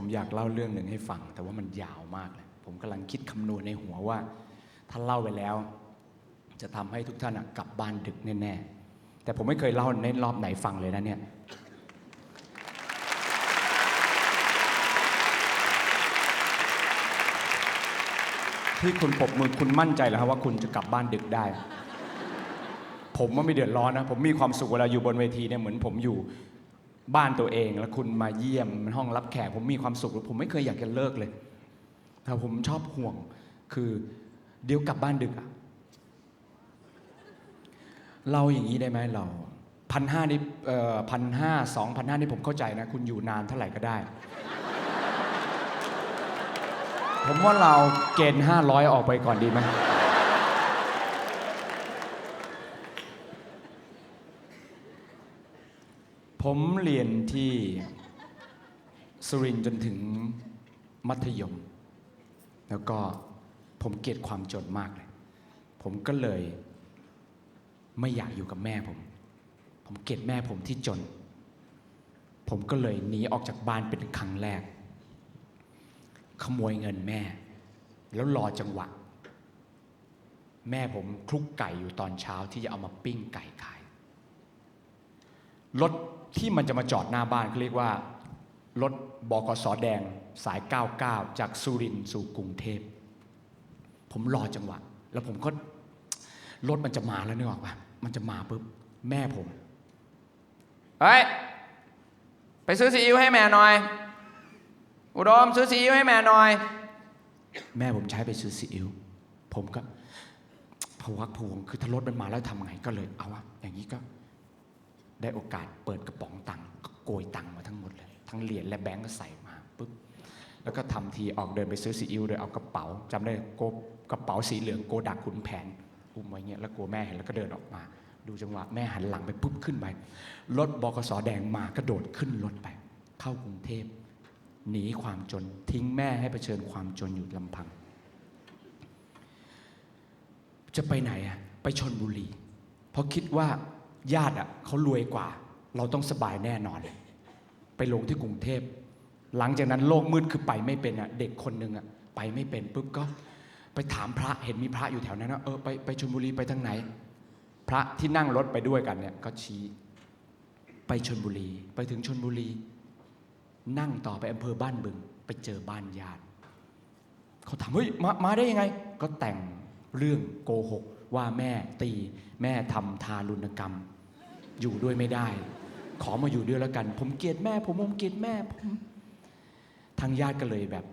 ผมอยากเล่าเรื่องหนึ่งให้ฟัง แต่ว่ามันยาวมากเลย ผมกำลังคิดคำนวณในหัวว่า ถ้าเล่าไปแล้ว จะทำให้ทุกท่านกลับบ้านดึกแน่ๆแต่ผมไม่เคยเล่าในรอบไหนฟังเลยนะเนี่ยที่คุณปบมือคุณมั่นใจแล้วครับว่าคุณจะกลับบ้านดึกได้ ผมว่าไม่เดือดร้อนนะ ผมมีความสุขเวลาอยู่บนเวทีเนี่ยเหมือนผมอยู่ บ้านตัวเอง แล้วคุณมาเยี่ยมมันห้องรับแขกผมมีความสุขผมไม่เคยอยากจะเลิกเลย แต่ผมชอบห่วงคือเดี๋ยวกลับบ้านดึกอะเราอย่างนี้ได้ไหมเราพันห้านี่พันห้าสองพันห้านี่ผมเข้าใจนะ คุณอยู่นานเท่าไหร่ก็ได้ ผมว่าเราเกณฑ์ห้าร้อยออกไปก่อนดีไหม ผมเรียนที่สุรินทร์จนถึงมัธยม แล้วก็ผมเกลียดความจนมากเลย ผมก็เลยไม่อยากอยู่กับแม่ผม ผมเกลียดแม่ผมที่จน ผมก็เลยหนีออกจากบ้านเป็นครั้งแรก ขโมยเงินแม่ แล้วรอจังหวะ แม่ผมคลุกไก่อยู่ตอนเช้าที่จะเอามาปิ้งไก่ขายรถ ที่มันจะมาจอดหน้าบ้านเขาเรียกว่ารถบกสแดงสาย 99 จากสุรินทร์สู่กรุงเทพ ผมรอจังหวะ แล้วผมก็รถมันจะมาแล้วนึกออกปะมันจะมาปุ๊บ แม่ผม เฮ้ย ไปซื้อซีอิ๊วให้แม่หน่อย อุดมซื้อซีอิ๊วให้แม่หน่อย แม่ผมใช้ไปซื้อซีอิ๊ว ผมก็พะวักพะวงคือถ้ารถมันมาแล้วทำไงก็เลยเอาวะอย่างนี้ก็ ได้โอกาสเปิดกระป๋องตังค์ก็โกยตังค์มาทั้งหมดเลย ทั้งเหรียญและแบงก์ก็ใส่มาปุ๊บแล้วก็ทำทีออกเดินไปซื้อซีอิ๊วโดยเอากระเป๋าจำได้โกกระเป๋าสีเหลืองโกดักขุนแผนอุ้มไว้เงี้ยแล้วกลัวแม่เห็นแล้วก็เดินออกมา ดูจังหวะแม่หันหลังไปปุ๊บขึ้นไปรถบกสแดงมากระโดดขึ้นรถไป เข้ากรุงเทพหนีความจนทิ้งแม่ให้เผชิญความจนอยู่ลำพัง จะไปไหนอะไปชนบุรีเพราะคิดว่า ญาติอะเขารวยกว่า เราต้องสบายแน่นอน ไปลงที่กรุงเทพ หลังจากนั้นโลกมืดคือไปไม่เป็นอะเด็กคนหนึ่งอะไปไม่เป็นปุ๊บก็ ไปถามพระเห็นมีพระอยู่แถวนั้นนะเออไปไปชลบุรีไปทางไหน พระที่นั่งรถไปด้วยกันเนี่ยก็ชี้ ไปชนบุรี ไปถึงชนบุรี นั่งต่อไปอำเภอบ้านบึง ไปเจอบ้านญาติเขาถามเฮ้ยมามาได้ยังไง ก็แต่งเรื่องโกหก ว่าแม่ตีแม่ทำทารุณกรรม อยู่ด้วยไม่ได้ ขอมาอยู่ด้วยแล้วกัน ผมเกลียดแม่ ผมผมเกลียดแม่ผมทางญาติก็เลยแบบ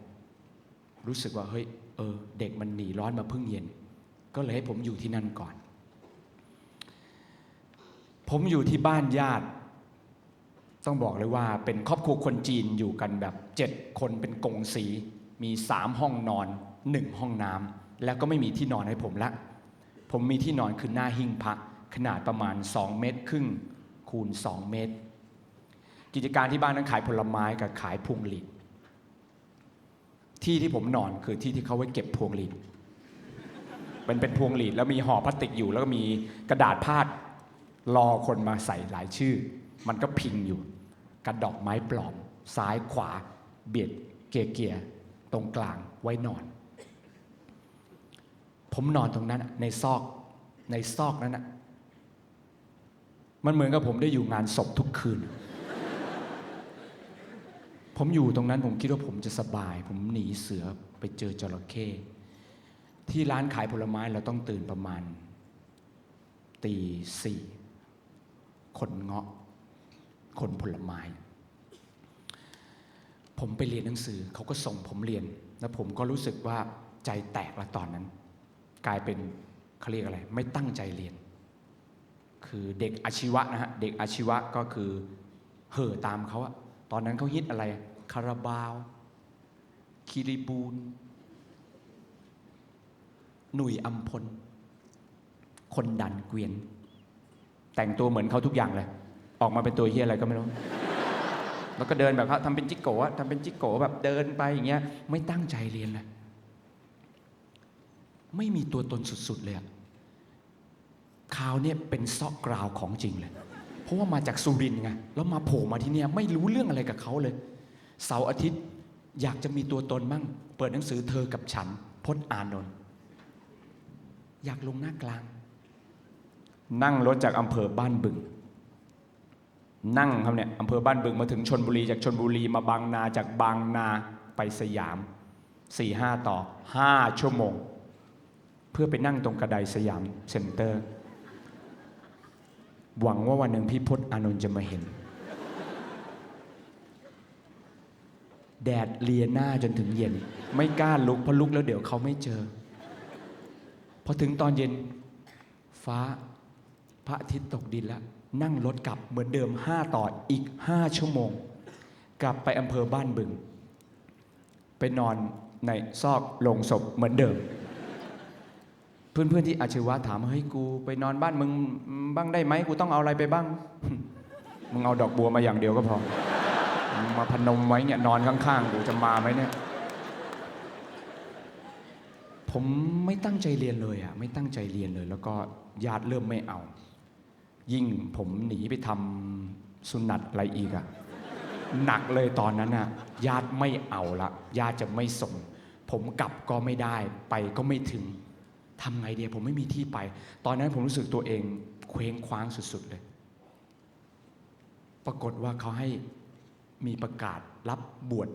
รู้สึกว่าเฮ้ยเออ เด็กมันหนีร้อนมาพึ่งเย็น ก็เลยให้ผมอยู่ที่นั่นก่อน ผมอยู่ที่บ้านญาติ ต้องบอกเลยว่าเป็นครอบครัวคนจีนอยู่กันแบบเจ็ดคนเป็นกงสี มีสามห้องนอนหนึ่งห้องน้ำแล้วก็ไม่มีที่นอนให้ผมละ ผมมีที่นอนคือหน้าหิ้งพระขนาดประมาณ 2 เมตรครึ่งคูณ 2 เมตร กิจการที่บ้านนั้นขายผลไม้กับขายพวงหลีดที่ที่ผมนอนคือที่ที่เขาไว้เก็บพวงหลีดมันเป็นพวงหลีดแล้วมีห่อพลาสติกอยู่ แล้วก็มีกระดาษพาดรอคนมาใส่หลายชื่อ มันก็พิงอยู่ กระดอกไม้ปลอม ซ้ายขวา เบียดเกียร์เกียตรงกลางไว้นอน ผมนอนตรงนั้นในซอกในซอกนั้นน่ะมันเหมือนกับผมได้อยู่งานศพทุกคืน ผมอยู่ตรงนั้นผมคิดว่าผมจะสบาย ผมหนีเสือไปเจอจระเข้ที่ร้านขายผลไม้เราต้องตื่นประมาณตีสี่คนเงาะคนผลไม้ ผมไปเรียนหนังสือเขาก็ส่งผมเรียน แล้วผมก็รู้สึกว่าใจแตกละตอนนั้น กลายเป็นเขาเรียกอะไร ไม่ตั้งใจเรียน คือเด็กอาชีวะนะฮะ เด็กอาชีวะก็คือเห่อตามเขาอะตอนนั้นเขาฮิตอะไร คาราบาว คิริบูลหนุ่ยอัมพล คนดันเกวียน แต่งตัวเหมือนเขาทุกอย่างเลย ออกมาเป็นตัวเฮียอะไรก็ไม่รู้ แล้วก็เดินแบบเขาทำเป็นจิกโกะทำเป็นจิกโกะแบบเดินไปอย่างเงี้ย ไม่ตั้งใจเรียนเลย ไม่มีตัวตนสุดๆเลยคราวเนี่ยเป็นซอกกราวของจริงเลย เพราะว่ามาจากสุรินไงแล้วมาโผล่มาที่เนี่ยไม่รู้เรื่องอะไรกับเขาเลย เสาร์อาทิตย์อยากจะมีตัวตนมั่ง เปิดหนังสือเธอกับฉันพจน์อานนท์อยากลงหน้ากลาง นั่งรถจากอำเภอบ้านบึง นั่งครับเนี่ยอำเภอบ้านบึงมาถึงชนบุรีจากชนบุรีมาบางนาจากบางนาไปสยามสี่ห้าต่อห้าชั่วโมง เพื่อไปนั่งตรงกระไดสยามเซ็นเตอร์ หวังว่าวันหนึ่งพี่พจน์อานนท์จะมาเห็น แดดเลียหน้าจนถึงเย็น ไม่กล้าลุกเพราะลุกแล้วเดี๋ยวเขาไม่เจอ พอถึงตอนเย็นฟ้าพระอาทิตย์ตกดินแล้ว นั่งรถกลับเหมือนเดิมห้าต่ออีกห้าชั่วโมง กลับไปอำเภอบ้านบึง ไปนอนในซอกโลงศพเหมือนเดิม เพื่อนๆที่อาชีวะถามเฮ้ยกูไปนอนบ้านมึงบ้างได้ไหมกูต้องเอาอะไรไปบ้าง มึงเอาดอกบัวมาอย่างเดียวก็พอ มาพนมไว้เนี่ยนอนข้างๆกูจะมาไหมเนี่ย ผมไม่ตั้งใจเรียนเลยอะไม่ตั้งใจเรียนเลย แล้วก็ญาติเริ่มไม่เอา ยิ่งผมหนีไปทำสุนัตอะไรอีกอะหนักเลยตอนนั้นอะญาติไม่เอาละญาติจะไม่ส่ง ผมกลับก็ไม่ได้ไปก็ไม่ถึง ทำไงเดียผมไม่มีที่ไป ตอนนั้นผมรู้สึกตัวเองเคว้งคว้างสุดๆเลย ปรากฏว่าเขาให้มีประกาศรับบวช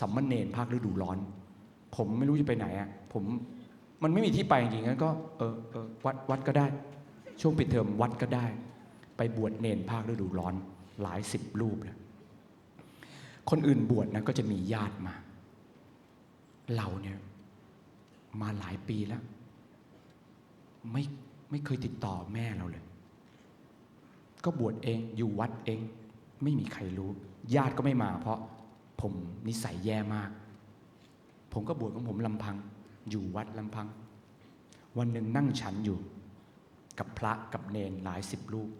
สัมมเนรภาคฤดูร้อน ผมไม่รู้จะไปไหนอะผมมันไม่มีที่ไปจริงๆงั้นก็เออเออวัดวัดก็ได้ ช่วงปิดเทอมวัดก็ได้ ไปบวชเนนภาคฤดูร้อน หลายสิบรูปเลยคนอื่นบวชนะก็จะมีญาติมา เราเนี่ยมาหลายปีแล้ว ไม่ไม่เคยติดต่อแม่เราเลย ก็บวชเองอยู่วัดเอง ไม่มีใครรู้ ญาติก็ไม่มาเพราะผมนิสัยแย่มาก ผมก็บวชของผมลำพัง อยู่วัดลำพัง วันหนึ่งนั่งฉันอยู่ กับพระกับเนนหลายสิบรูป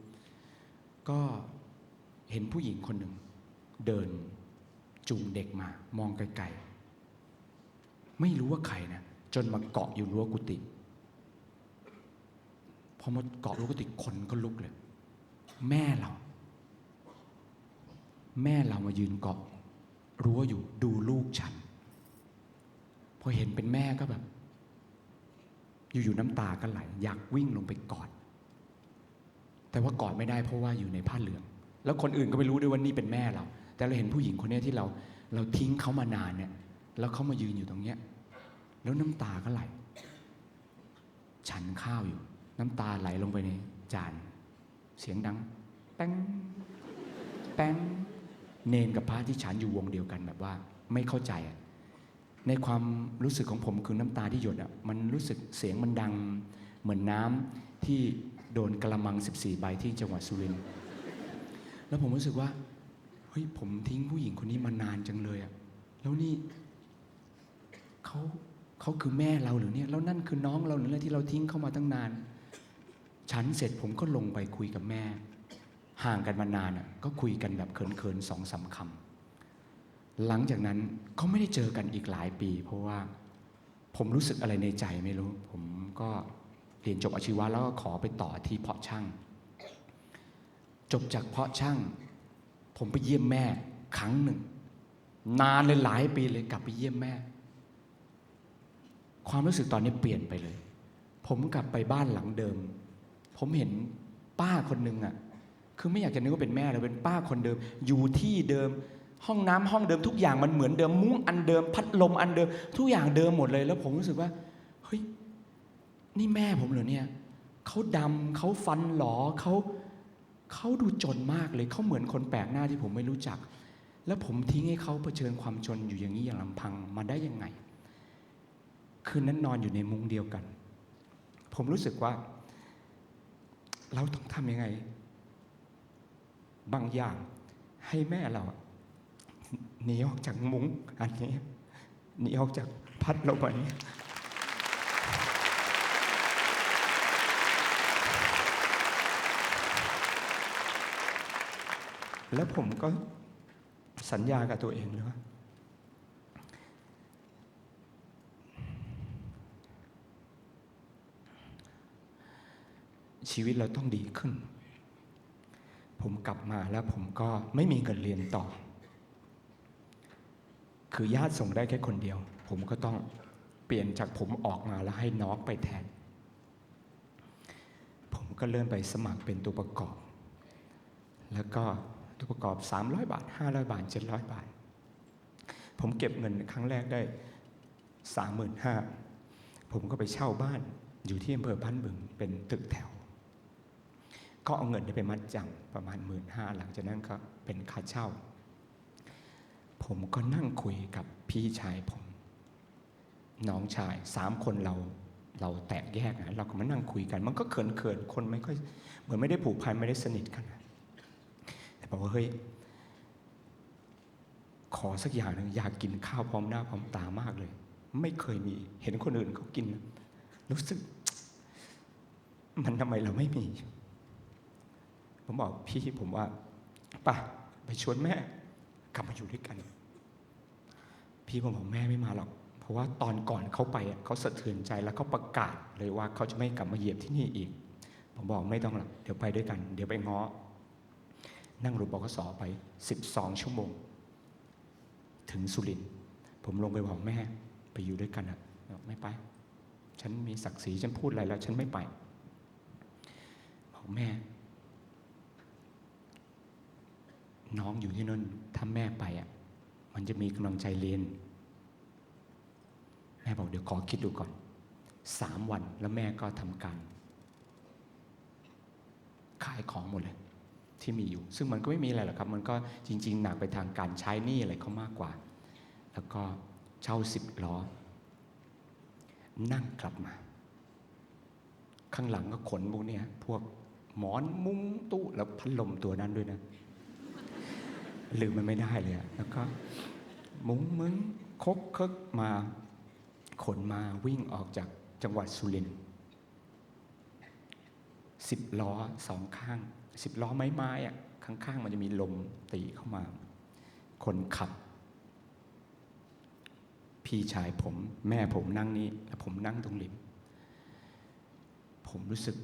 ก็เห็นผู้หญิงคนหนึ่ง เดินจูงเด็กมามองไกลๆ ไม่รู้ว่าใครนะ จนมาเกาะอยู่รั้วกุฏิ อมาเกาะรั้กุฏิคนก็ลุกเลย แม่เรา แม่เรามายืนเกาะรั้วอยู่ดูลูกฉัน พอเห็นเป็นแม่ก็แบบ อยู่ๆน้ำตาก็ไหลอยากวิ่งลงไปกอด แต่ว่ากอดไม่ได้เพราะว่าอยู่ในผ้าเหลือง แล้วคนอื่นก็ไม่รู้ด้วยว่านี่เป็นแม่เรา แต่เราเห็นผู้หญิงคนนี้ที่เรา เราทิ้งเขามานานเนี่ย แล้วเขามายืนอยู่ตรงเนี้ย แล้วน้ำตาก็ไหลฉันข้าวอยู่ น้ำตาไหลลงไปในจาน เสียงดัง แป้งแป้งเนนกับพระที่ฉันอยู่วงเดียวกันแบบว่า ไม่เข้าใจ ในความรู้สึกของผมคือน้ำตาที่หยดอะมันรู้สึกเสียงมันดัง เหมือนน้ำที่โดนกระมัง 14 ใบที่จังหวัดสุรินทร์แล้วผมรู้สึกว่าเฮ้ยผมทิ้งผู้หญิงคนนี้มานานจังเลยอะแล้วนี่เขาเขาคือแม่เราหรือเนี่ยแล้วนั่นคือน้องเราหรืออะไรที่เราทิ้งเข้ามาตั้งนาน ฉันเสร็จผมก็ลงไปคุยกับแม่ ห่างกันมานานอะก็คุยกันแบบเขินๆสองสามคำหลังจากนั้นก็ไม่ได้เจอกันอีกหลายปี เพราะว่าผมรู้สึกอะไรในใจไม่รู้ ผมก็เรียนจบอาชีวะแล้วก็ขอไปต่อที่เพาะช่าง จบจากเพาะช่าง ผมไปเยี่ยมแม่ครั้งหนึ่ง นานเลยหลายปีเลยกลับไปเยี่ยมแม่ ความรู้สึกตอนนี้เปลี่ยนไปเลย ผมกลับไปบ้านหลังเดิม ผมเห็นป้าคนหนึ่งอะคือไม่อยากจะนึกว่าเป็นแม่เลยเป็นป้าคนเดิม อยู่ที่เดิม ห้องน้ำห้องเดิมทุกอย่างมันเหมือนเดิมมุ้งอันเดิม พัดลมอันเดิม ทุกอย่างเดิมหมดเลย แล้วผมรู้สึกว่าเฮ้ยนี่แม่ผมเหรอเนี่ยเขาดำเขาฟันหลอเขาเขาดูจนมากเลยเขาเหมือนคนแปลกหน้าที่ผมไม่รู้จัก แล้วผมทิ้งให้เขาเผชิญความจนอยู่อย่างนี้อย่างลำพังมาได้ยังไง คืนนั้นนอนอยู่ในมุ้งเดียวกัน ผมรู้สึกว่า เราต้องทำยังไง บางอย่างให้แม่เราหนีออกจากมุ้งอันนี้หนีออกจากพัดลมอันนี้แล้วผมก็สัญญากับตัวเองเลยว่า ชีวิตเราต้องดีขึ้น ผมกลับมาแล้วผมก็ไม่มีเงินเรียนต่อ คือญาติส่งได้แค่คนเดียว ผมก็ต้องเปลี่ยนจากผมออกมาแล้วให้น้องไปแทน ผมก็เริ่มไปสมัครเป็นตัวประกอบ แล้วก็ตัวประกอบ 300 บาท 500 บาท 700 บาท ผมเก็บเงินครั้งแรกได้ 35,000ผมก็ไปเช่าบ้านอยู่ที่อำเภอบ้านบึงเป็นตึกแถว ก็เอาเงินไปมัดจำประมาณ1 5ื่นห้าหลังจากนั้นก็เป็นค่าเช่า ผมก็นั่งคุยกับพี่ชายผม น้องชายสามคนเราเราแตกแยกนะเราก็มานั่งคุยกัน มันก็เขินเขินคนไม่ค่อยเหมือนไม่ได้ผูกพันไม่ได้สนิทกันแต่บอกว่าเฮ้ยขอสักอย่างหนึ่งอยากกินข้าวพร้อมหน้าพร้อมตามากเลย ไม่เคยมีเห็นคนอื่นเขากิน รู้สึก มันทำไมเราไม่มี ผมบอกพี่ผมว่าป่ะไปชวนแม่ กลับมาอยู่ด้วยกัน พี่ผมบอกแม่ไม่มาหรอก เพราะว่าตอนก่อนเขาไปเขาสะเทือนใจแล้วเขาประกาศเลยว่าเขาจะไม่กลับมาเหยียบที่นี่อีก ผมบอกไม่ต้องหรอกเดี๋ยวไปด้วยกัน เดี๋ยวไปง้อนั่งรถบกสไป 12 ชั่วโมง ถึงสุรินทร์ผมลงไปบอกแม่ ไปอยู่ด้วยกันอะไม่ไป ฉันมีศักดิ์ศรีฉันพูดอะไรแล้ว ฉันไม่ไปบอกแม่ น้องอยู่ที่นั่นถ้าแม่ไปอะ มันจะมีกำลังใจเรียน แม่บอกเดี๋ยวขอคิดดูก่อนสามวันแล้วแม่ก็ทำการ ขายของหมดเลย ที่มีอยู่ ซึ่งมันก็ไม่มีอะไรหรอกครับ มันก็จริง ๆ หนักไปทางการใช้หนี้อะไรเขามากกว่า แล้วก็เช่าสิบล้อ นั่งกลับมา ข้างหลังก็ขนพวกเนี้ยพวกหมอนมุ้งตู้แล้วพัดลมตัวนั้นด้วยนะ ลืมมันไม่ได้เลยอะแล้วก็มุ้งมึงคกคึกมาขนมาวิ่งออกจากจังหวัดสุรินทร์สิบล้อสองข้างสิบล้อไม้ไม้ๆอะข้างๆมันจะมีลมตีเข้ามา คนขับ พี่ชายผมแม่ผมนั่งนี่แล้วผมนั่งตรงริม ผมรู้สึก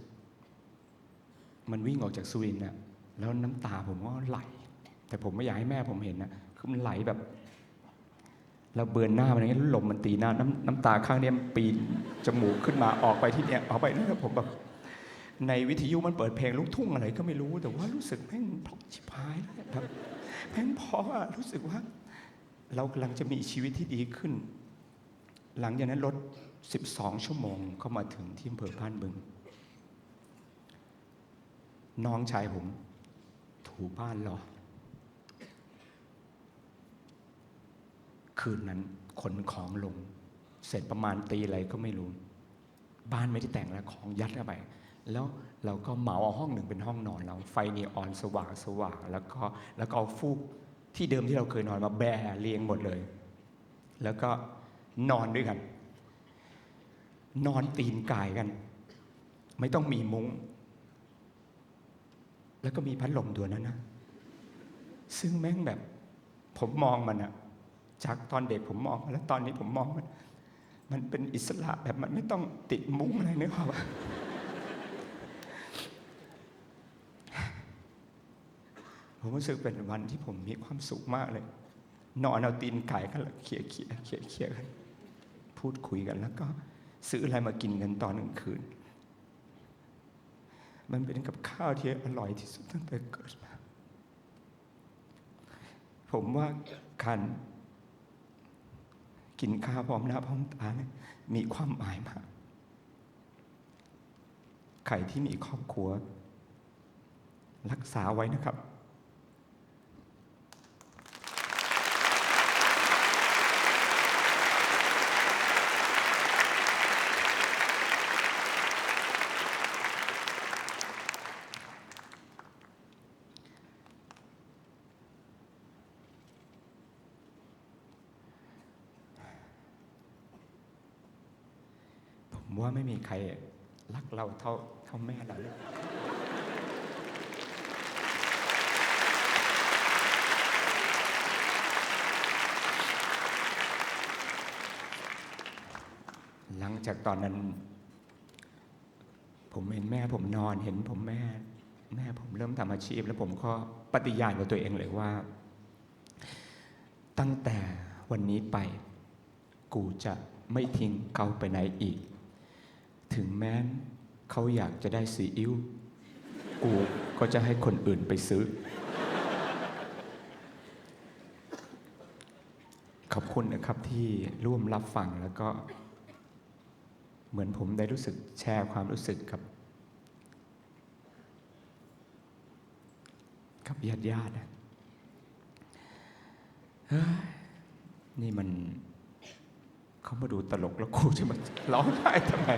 มันวิ่งออกจากสุรินทร์น่ะแล้วน้ำตาผมก็ไหล แต่ผมไม่อยากให้แม่ผมเห็นนะคือมันไหลแบบเราเบือนหน้ามันอย่างนี้แล้วลมมันตีหน้าน้ำน้ำตาข้างเนี้ยปีนจมูกขึ้นมาออกไปที่เนี้ยออกไปนี่แล้วผมแบบในวิทยุมันเปิดเพลงลูกทุ่งอะไรก็ไม่รู้ แต่ว่ารู้สึกแม่งเพราะชิบหายแล้วแบบแม่งเพราะอะรู้สึกว่า เรากำลังจะมีชีวิตที่ดีขึ้น หลังจากนั้นรถ 12 ชั่วโมงก็มาถึงที่อำเภอบ้านบึง น้องชายผม ถูบ้านรอ คืนนั้นขนของลง เสร็จประมาณตีอะไรก็ไม่รู้ บ้านไม่ได้แต่งแล้วของยัดเข้าไป แล้วเราก็เหมาเอาห้องหนึ่งเป็นห้องนอนเราไฟนีออนสว่างสว่างแล้วก็แล้วก็เอาฟูกที่เดิมที่เราเคยนอนมาแบร์เรียงหมดเลย แล้วก็นอนด้วยกัน นอนตีนกายกัน ไม่ต้องมีมุง้ง แล้วก็มีพัดลมตัวนั้นนะซึ่งแม่งแบบผมมองมันอะ จากตอนเด็กผมมองมันแล้วตอนนี้ผมมองมันมันเป็นอิสระแบบมันไม่ต้องติดมุ้งอะไรนึกออกปะผมรู้สึกเป็นวันที่ผมมีความสุขมากเลย นอนเอาตีนไก่กันแล้วเขี่ยเขี่ยเขี่ยเขี่ยกัน พูดคุยกันแล้วก็ซื้ออะไรมากินกันตอนกลางคืน มันเป็นกับข้าวที่อร่อยที่สุดตั้งแต่เกิดมา ผมว่าการ กินข้าวพร้อมหน้าพร้อมตาเนี่ยมีความหมายมากใครที่มีครอบครัว รักษาไว้นะครับ ว่าไม่มีใครรักเราเท่าเท่าแม่เราเลยหลังจากตอนนั้น ผมเห็นแม่ผมนอนเห็นผมแม่ แม่ผมเริ่มทำอาชีพ แล้วผมก็ปฏิญาณกับตัวเองเลยว่า ตั้งแต่วันนี้ไป กูจะไม่ทิ้งเขาไปไหนอีก ถึงแม้นเขาอยากจะได้ซีอิ๊วกูก็จะให้คนอื่นไปซื้อ ขอบคุณนะครับที่ร่วมรับฟังแล้วก็ เหมือนผมได้รู้สึกแชร์ความรู้สึกกับ กับญาติญาติๆนะเฮ้ยนี่มันเขามาดูตลกแล้วกูจะมาร้องไห้ทำไม